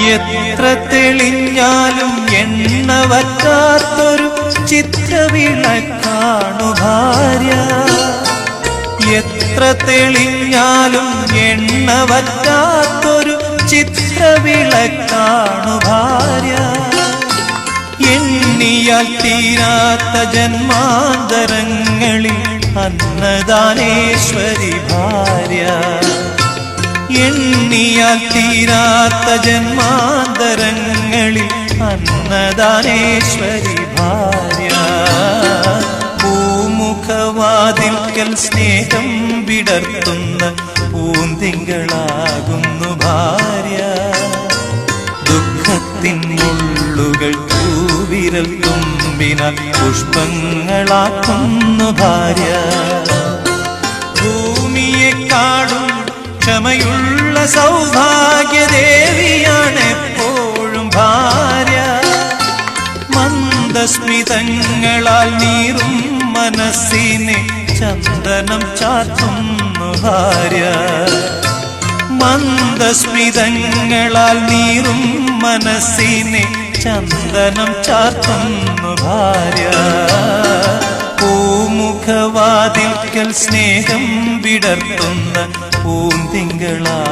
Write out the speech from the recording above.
എത്ര തെളിഞ്ഞാലും എണ്ണ വറ്റാത്തൊരു ചിത്രവിളക്കാണു ഭാര്യ. എത്ര തെളിഞ്ഞാലും എണ്ണ വറ്റാത്തൊരു ചിത്രവിളക്കാണു ഭാര്യ. എണ്ണിയാൽ തീരാത്ത ജന്മാന്തരങ്ങളിൽ അന്നദാനേശ്വരി ഭാര്യ. എണ്ണിയാൽ തീരാത്ത ജന്മാന്തരങ്ങളിൽ അന്നദാനേശ്വരി ഭാര്യ. പൂമുഖവാതിൽക്കൽ സ്നേഹം വിടർത്തുന്ന പൂന്തിങ്കളാകുന്നു ഭാര്യ. ദുഃഖത്തിൻ മുള്ളുകൾ പൂവിരൽ തുമ്പിനാൽ പുഷ്പങ്ങളാക്കുന്നു ഭാര്യ. ഭൂമിയെ കാടും ക്ഷമയുള്ള സൗഭാഗ്യദേവിയാണ് എപ്പോഴും ഭാര്യ. മന്ദസ്മിതങ്ങളാൽ നീറും മനസ്സിനെ ചന്ദനം ചാത്തുന്നു ഭാര്യ. മന്ദസ്മിതങ്ങളാൽ നീറും മനസ്സിനെ ചന്ദനം ചാർത്തുന്നു ഭാര്യ. പൂമുഖവാതിൽക്കൽ സ്നേഹം വിടർത്തുന്ന പൂന്തിങ്കളാകുന്നു ഭാര്യ